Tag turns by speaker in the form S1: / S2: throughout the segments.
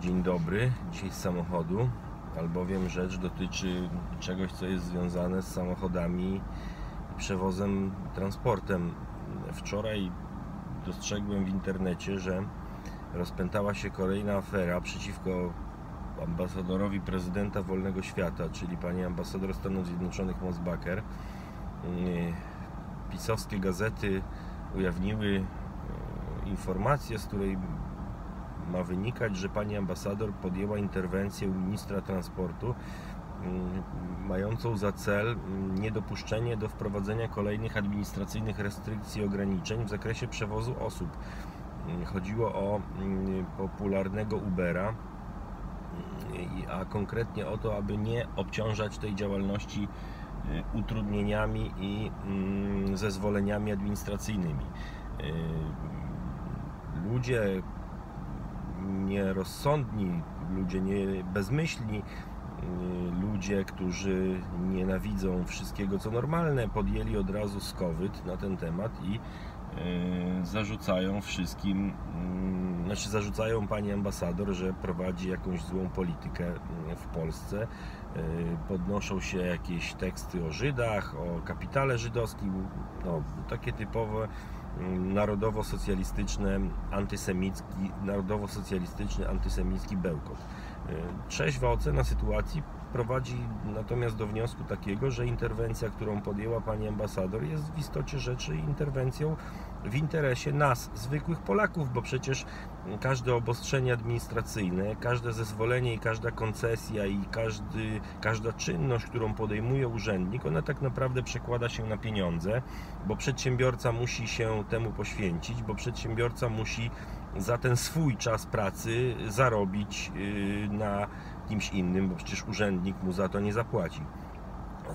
S1: Dzień dobry, dzisiaj z samochodu, albowiem rzecz dotyczy czegoś, co jest związane z samochodami, przewozem, transportem. Wczoraj dostrzegłem w internecie, że rozpętała się kolejna afera przeciwko ambasadorowi prezydenta wolnego świata, czyli pani ambasador Stanów Zjednoczonych Mosbacher. Pisowskie gazety ujawniły e, informację, z której ma wynikać, że pani ambasador podjęła interwencję u ministra transportu mm, mającą za cel mm, niedopuszczenie do wprowadzenia kolejnych administracyjnych restrykcji i ograniczeń w zakresie przewozu osób. Mm, chodziło o popularnego Ubera, a konkretnie o to, aby nie obciążać tej działalności y, utrudnieniami i zezwoleniami administracyjnymi. Y, ludzie, nierozsądni, ludzie nie bezmyślni, y, ludzie, którzy nienawidzą wszystkiego co normalne, podjęli od razu skowyt na ten temat i y, zarzucają wszystkim, mm, znaczy zarzucają pani ambasador, że prowadzi jakąś złą politykę w Polsce. Podnoszą się jakieś teksty o Żydach, o kapitale żydowskim, no, takie typowe narodowo-socjalistyczny, antysemicki, narodowo-socjalistyczny, antysemicki bełkot. E, trzeźwa ocena sytuacji prowadzi natomiast do wniosku takiego, że interwencja, którą podjęła pani ambasador, jest w istocie rzeczy interwencją w interesie nas, zwykłych Polaków, bo przecież każde obostrzenie administracyjne, każde zezwolenie i każda koncesja i każdy, każda czynność, którą podejmuje urzędnik, ona tak naprawdę przekłada się na pieniądze, bo przedsiębiorca musi się temu poświęcić, bo przedsiębiorca musi za ten swój czas pracy zarobić yy, na kimś innym, bo przecież urzędnik mu za to nie zapłaci.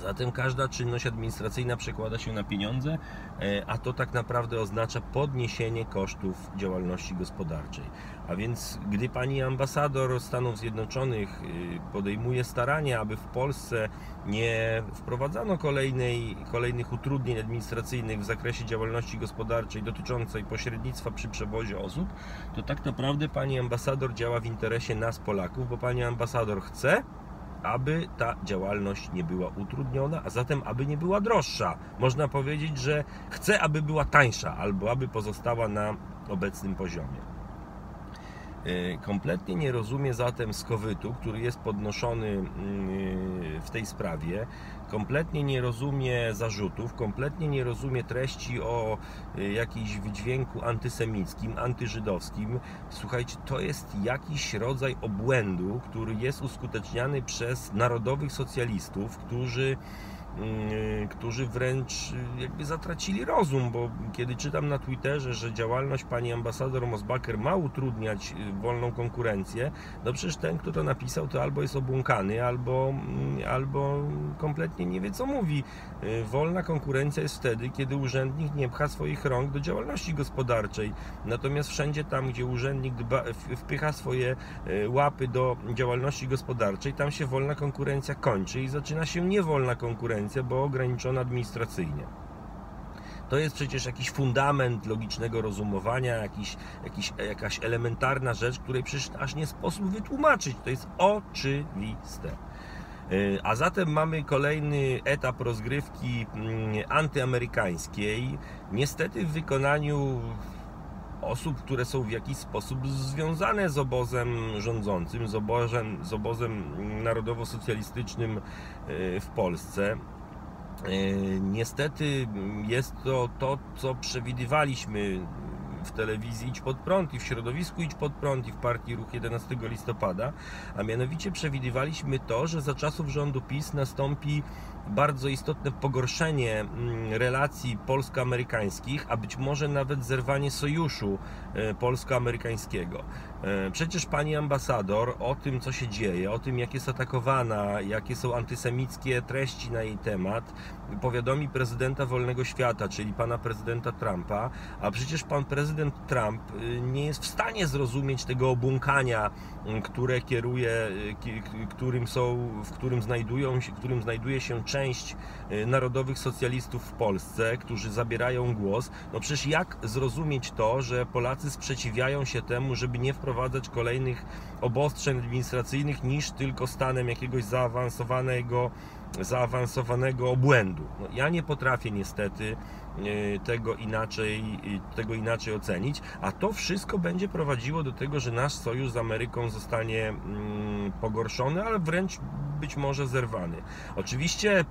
S1: Zatem każda czynność administracyjna przekłada się na pieniądze, e, a to tak naprawdę oznacza podniesienie kosztów działalności gospodarczej. A więc gdy pani ambasador Stanów Zjednoczonych e, podejmuje starania, aby w Polsce nie wprowadzano kolejnej, kolejnych utrudnień administracyjnych w zakresie działalności gospodarczej dotyczącej pośrednictwa przy przewozie osób, to tak naprawdę pani ambasador działa w interesie nas Polaków, bo pani ambasador chce, aby ta działalność nie była utrudniona, a zatem aby nie była droższa. Można powiedzieć, że chce, aby była tańsza, albo aby pozostała na obecnym poziomie. E, kompletnie nie rozumie zatem skowytu, który jest podnoszony mm, w tej sprawie. Kompletnie nie rozumie zarzutów, kompletnie nie rozumie treści o e, jakimś wydźwięku antysemickim, antyżydowskim. Słuchajcie, to jest jakiś rodzaj obłędu, który jest uskuteczniany przez narodowych socjalistów, którzy Y, którzy wręcz y, jakby zatracili rozum, bo kiedy czytam na Twitterze, że działalność pani ambasador Mosbacher ma utrudniać y, wolną konkurencję, no przecież ten, kto to napisał, to albo jest obłąkany, albo, mm, albo kompletnie nie wie, co mówi. Wolna konkurencja jest wtedy, kiedy urzędnik nie pcha swoich rąk do działalności gospodarczej. Natomiast wszędzie tam, gdzie urzędnik dba, wpycha swoje łapy do działalności gospodarczej, tam się wolna konkurencja kończy i zaczyna się niewolna konkurencja bo ograniczona administracyjnie. To jest przecież jakiś fundament logicznego rozumowania, jakiś, jakiś, jakaś elementarna rzecz, której przecież aż nie sposób wytłumaczyć. To jest oczywiste. Y, a zatem mamy kolejny etap rozgrywki mm, antyamerykańskiej. Niestety w wykonaniu osób, które są w jakiś sposób związane z obozem rządzącym, z obozem, z obozem narodowo-socjalistycznym y, w Polsce. Y, niestety jest to to, co przewidywaliśmy w telewizji Idź Pod Prąd i w środowisku Idź Pod Prąd i w partii Ruch 11 listopada, a mianowicie przewidywaliśmy to, że za czasów rządu PiS nastąpi bardzo istotne pogorszenie mm, relacji polsko-amerykańskich, a być może nawet zerwanie sojuszu e, polsko-amerykańskiego. E, przecież pani ambasador o tym, co się dzieje, o tym, jak jest atakowana, jakie są antysemickie treści na jej temat, powiadomi prezydenta wolnego świata, czyli pana prezydenta Trumpa, a przecież pan prezydent Trump y, nie jest w stanie zrozumieć tego obłąkania, y, które kieruje, y, którym są, w którym znajdują się, którym znajduje się część narodowych socjalistów w Polsce, którzy zabierają głos. No przecież jak zrozumieć to, że Polacy sprzeciwiają się temu, żeby nie wprowadzać kolejnych obostrzeń administracyjnych niż tylko stanem jakiegoś zaawansowanego zaawansowanego obłędu. No, ja nie potrafię niestety y, tego inaczej, y, tego inaczej ocenić, a to wszystko będzie prowadziło do tego, że nasz sojusz z Ameryką zostanie mm, pogorszony, ale wręcz być może zerwany. Oczywiście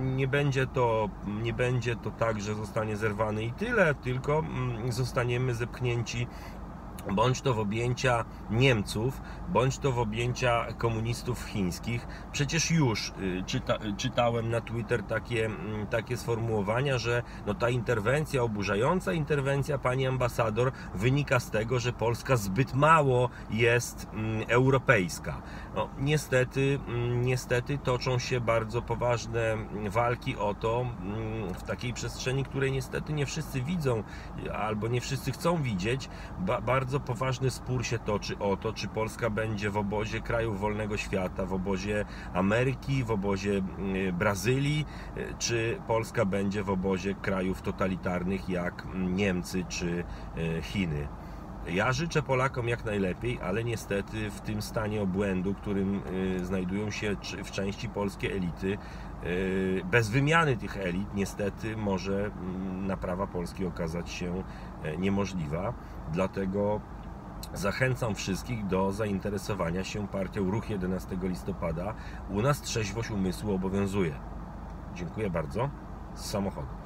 S1: nie będzie to, nie będzie to tak, że zostanie zerwany i tyle, tylko mm, zostaniemy zepchnięci bądź to w objęcia Niemców, bądź to w objęcia komunistów chińskich. Przecież już y, czyta, y, czytałem na Twitter takie, mm, takie sformułowania, że no ta interwencja, oburzająca interwencja pani ambasador wynika z tego, że Polska zbyt mało jest mm, europejska. No, niestety, mm, niestety toczą się bardzo poważne walki o to w takiej przestrzeni, której niestety nie wszyscy widzą albo nie wszyscy chcą widzieć. Ba bardzo poważny spór się toczy o to, czy Polska będzie w obozie krajów wolnego świata, w obozie Ameryki, w obozie Brazylii, y, czy Polska będzie w obozie krajów totalitarnych jak Niemcy czy y, Chiny. Ja życzę Polakom jak najlepiej, ale niestety w tym stanie obłędu, którym y, znajdują się w części polskie elity, bez wymiany tych elit, niestety może naprawa Polski okazać się e, niemożliwa. Dlatego zachęcam wszystkich do zainteresowania się partią Ruch 11 listopada. U nas trzeźwość umysłu obowiązuje. Dziękuję bardzo. Z samochodu.